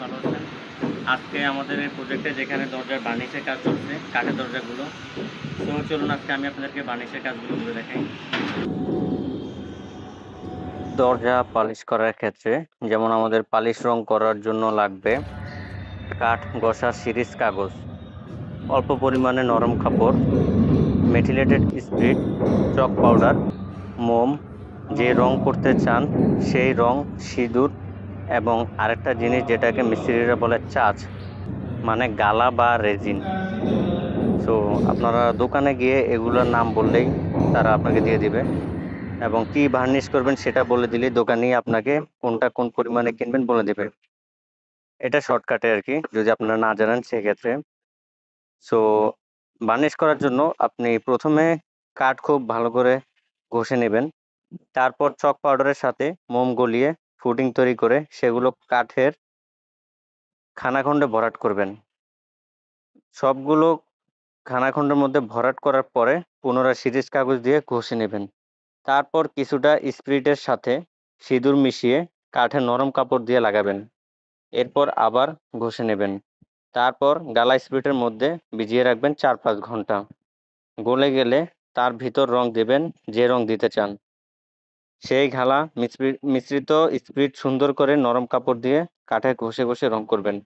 ভালো আছেন আজকে আমাদের এই প্রজেক্টে যেখানে দরজার বার্নিশের কাজ চলছে, কাঠের দরজাগুলো। তো চলুন, আজকে আমি আপনাদেরকে বার্নিশের কাজগুলো করে দেখাই। দরজা পালিশ করার ক্ষেত্রে যেমন আমাদের পালিশ রং করার জন্য লাগবে কাঠ ঘষা সিরিজ, কাগজ। অল্প পরিমাণে নরম কাপড়, মেটিলেটেড স্প্রিট, চক পাউডার, মোম, যে রং করতে চান সেই রং, সিঁদুর এবং আরেকটা জিনিস যেটাকে মিস্ত্রিরা বলে চাচ মানে গালা বা রেজিন। সো আপনারা দোকানে গিয়ে এগুলোর নাম বললেই তারা আপনাকে দিয়ে দিবে। এবং কি ভার্নিশ করবেন সেটা বলে দিলেই দোকানেই আপনাকে কোনটা কোন পরিমাণে কিনবেন বলে দেবে। এটা শর্টকাটে আর কি, যদি আপনারা না জানেন সেক্ষেত্রে। সো বার্নিশ করার জন্য আপনি প্রথমে কাঠ খুব ভালো করে ঘষে নেবেন। তারপর চক পাউডারের সাথে মোম গলিয়ে ফুডিং তৈরি করে সেগুলো কাঠের খানাখণ্ডে ভরাট করবেন। সবগুলো খানাখণ্ডের মধ্যে ভরাট করার পরে পুনরায় সিরিজ কাগজ দিয়ে ঘষে নেবেন। তারপর কিছুটা স্পিরিটের সাথে সিঁদুর মিশিয়ে কাঠের নরম কাপড় দিয়ে লাগাবেন। এরপর আবার ঘষে নেবেন। তারপর গালা স্পিরিটের মধ্যে ভিজিয়ে রাখবেন চার পাঁচ ঘণ্টা। গলে গেলে তার ভিতর রং দেবেন যে রং দিতে চান। সেই ঘালা মিশ্রি- মিশ্রিত স্প্রিট সুন্দর করে নরম কাপড় দিয়ে কাঠে ঘষে ঘষে রং করবেন।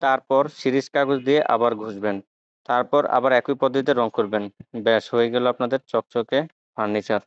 তারপর সিরিজ কাগজ দিয়ে আবার ঘষবেন। তারপর আবার একই পদ্ধতিতে রং করবেন। ব্যাস, হয়ে গেল আপনাদের চকচকে ফার্নিচার।